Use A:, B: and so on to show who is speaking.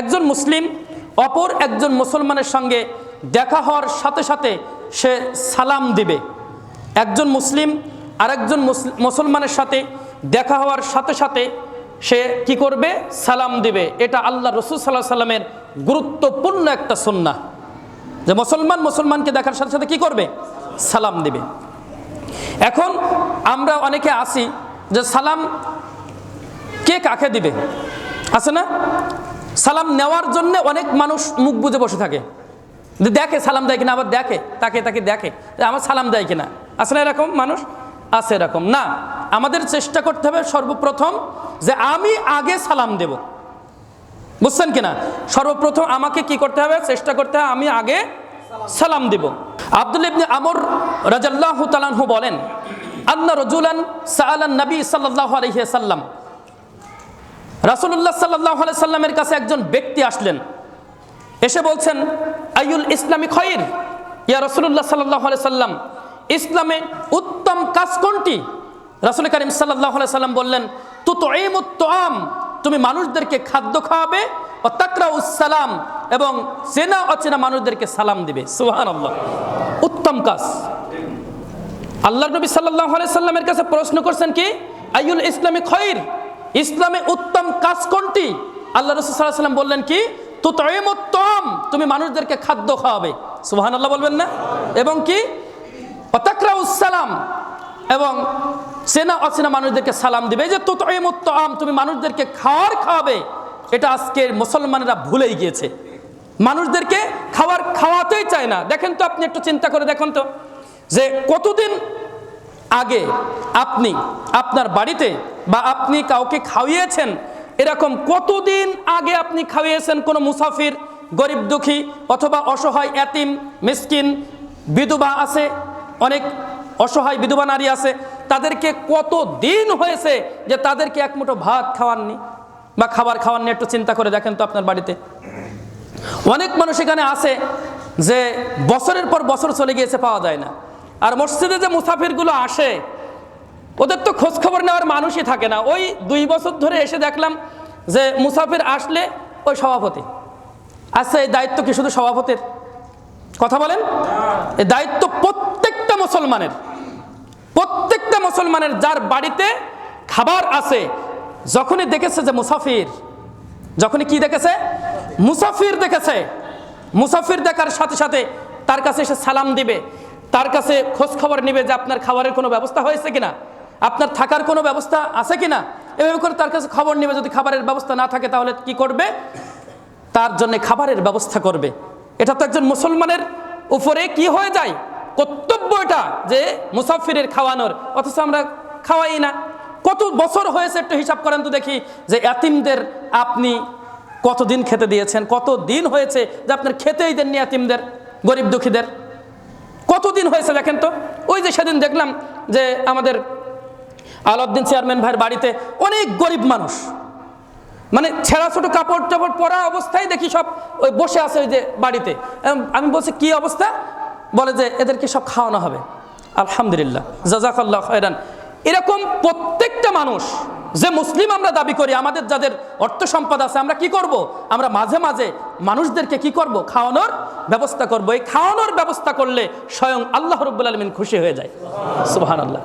A: একজন মুসলিম, অপর একজন মুসলমানের সঙ্গে দেখা হওয়ার সাথে সাথে সে সালাম দিবে। একজন মুসলিম আরেকজন মুসল- মুসলমানের সাথে দেখা হওয়ার সাথে সাথে সে কি করবে? সালাম দিবে। এটা আল্লাহ রসুল সাল্লাহ সাল্লামের গুরুত্বপূর্ণ একটা সন্না যে মুসলমান মুসলমানকে দেখার সাথে সাথে কি করবে? সালাম দিবে। এখন আমরা অনেকে আসি যে সালাম কে কাকে দিবে? আছে না? সালাম নেওয়ার জন্য অনেক মানুষ মুখ বুঝে বসে থাকে। যে দেখে সালাম দেয় কিনা, আবার দেখে, তাকে তাকে দেখে। আমার সালাম দেয় কিনা। আসলে এরকম মানুষ? আছে এরকম। না, আমাদের চেষ্টা করতে হবে সর্বপ্রথম যে আমি আগে সালাম দেব। বুঝছেন কিনা? সর্বপ্রথম আমাকে কি করতে হবে? চেষ্টা করতে হবে আমি আগে সালাম দিব। আব্দুল ইবনে আমর রাজাল্লাহু তালানহু বলেন, আন্না রজুলান সাআলান নবী সাল্লাল্লাহু আলাইহি সাল্লাম রাসূলুল্লাহ সাল্লাল্লাহু আলাইহি সাল্লামের কাছে একজন ব্যক্তি আসলেন। এসে বলছেন আইউল ইসলামী খয়র ইয়া রাসূলুল্লাহ সাল্লাল্লাহু আলাইহি সাল্লাম, ইসলামে উত্তম কাজ কোনটি? রাসূল করিম আলাইহি সাল্লাম বললেন, তুতঈমুত তুআম, তুমি মানুষদেরকে খাদ্য খাওয়াবে, ও তাকরাউস সালাম, এবং চেনা অচেনা মানুষদেরকে সালাম দিবে। সুবহানাল্লাহ। উত্তম কাজ। আল্লাহ নবী আলাইহি সাল্লামের কাছে প্রশ্ন করছেন কি আইউল ইসলামী খয়র ইসলামে উত্তম কাজ কোনটি? আল্লাহ রসুল সাল্লাহ বললেন কি? তুতঈমুত্তম তুমি মানুষদেরকে খাদ্য খাওয়াবে। সুবহানাল্লাহ বলবেন না? এবং কি? সালাম, এবং চেনা অচেনা মানুষদেরকে সালাম দিবে। যে তুতঈমুত্তম তুমি মানুষদেরকে খাওয়ার খাওয়াবে, এটা আজকের মুসলমানেরা ভুলেই গিয়েছে। মানুষদেরকে খাওয়ার খাওয়াতেই চায় না। দেখেন তো আপনি একটু চিন্তা করে দেখুন তো, যে কতদিন আগে আপনি আপনার বাড়িতে বা আপনি কাউকে খাওয়িয়েছেন, এরকম কতদিন আগে আপনি খাওয়িয়েছেন কোনো মুসাফির, গরিব দুঃখী অথবা অসহায় এতিম, মিসকিন, বিধবা আছে, অনেক অসহায় বিধবা নারী আছে, তাদেরকে কত দিন হয়েছে যে তাদেরকে এক মুঠো ভাত খাওয়াননি বা খাবার খাওয়াননি একটু চিন্তা করে দেখেন তো আপনার বাড়িতে। অনেক মানুষ এখানে আছে যে বছরের পর বছর চলে গিয়েছে, পাওয়া যায় না। আর মসজিদে যে মুসাফিরগুলো আসে, ওদের তো খোঁজ খবর নেওয়ার মানুষই থাকে না। ওই দুই বছর ধরে এসে দেখলাম যে মুসাফির আসলে ওই সভাপতি। আচ্ছা এই দায়িত্ব কি শুধু সভাপতির? কথা বলেন। এই দায়িত্ব প্রত্যেকটা মুসলমানের। প্রত্যেকটা মুসলমানের যার বাড়িতে খাবার আছে, যখনই দেখেছে যে মুসাফির, যখনই কি দেখেছে? মুসাফির দেখেছে। মুসাফির দেখার সাথে সাথে তার কাছে এসে সালাম দিবে। তার কাছে খোঁজ খবর নিবে যে আপনার খাবারের কোনো ব্যবস্থা হয়েছে কিনা, আপনার থাকার কোনো ব্যবস্থা আছে কিনা। এভাবে করে তার কাছে খবর নেবে, যদি খাবারের ব্যবস্থা না থাকে তাহলে কি করবে? তার জন্য খাবারের ব্যবস্থা করবে। এটা তো একজন মুসলমানের উপরে কি হয়ে যায়? কর্তব্য এটা যে মুসাফিরের খাওয়ানোর, অথচ আমরা খাওয়াই না। কত বছর হয়েছে একটু হিসাব করেন তো দেখি যে এতিমদের আপনি কতদিন খেতে দিয়েছেন কত দিন হয়েছে যে আপনার খেতেই দেননি এতিমদের, গরিব দুঃখীদের? কতদিন হয়েছে দেখেন তো? ওই যে সেদিন দেখলাম যে আমাদের আলাউদ্দিন চেয়ারম্যান ভাইয়ের বাড়িতে অনেক গরিব মানুষ। মানে ছেঁড়া ছোটো কাপড় টাপড় পরা অবস্থায় দেখি সব ওই বসে আছে ওই যে বাড়িতে। আমি বলছি, কি অবস্থা? বলে যে, এদেরকে সব খাওয়ানো হবে। আলহামদুলিল্লাহ, জাজাকাল্লাহ খয়রান। এরকম প্রত্যেকটা মানুষ যে মুসলিম আমরা দাবি করি, আমাদের যাদের অর্থ সম্পদ আছে, আমরা কি করব? আমরা মাঝে মাঝে মানুষদেরকে কি করব? খাওয়ানোর ব্যবস্থা করব। এই খাওয়ানোর ব্যবস্থা করলে স্বয়ং আল্লাহ রব্বুল আলমিন খুশি হয়ে যায়। সুবাহ আল্লাহ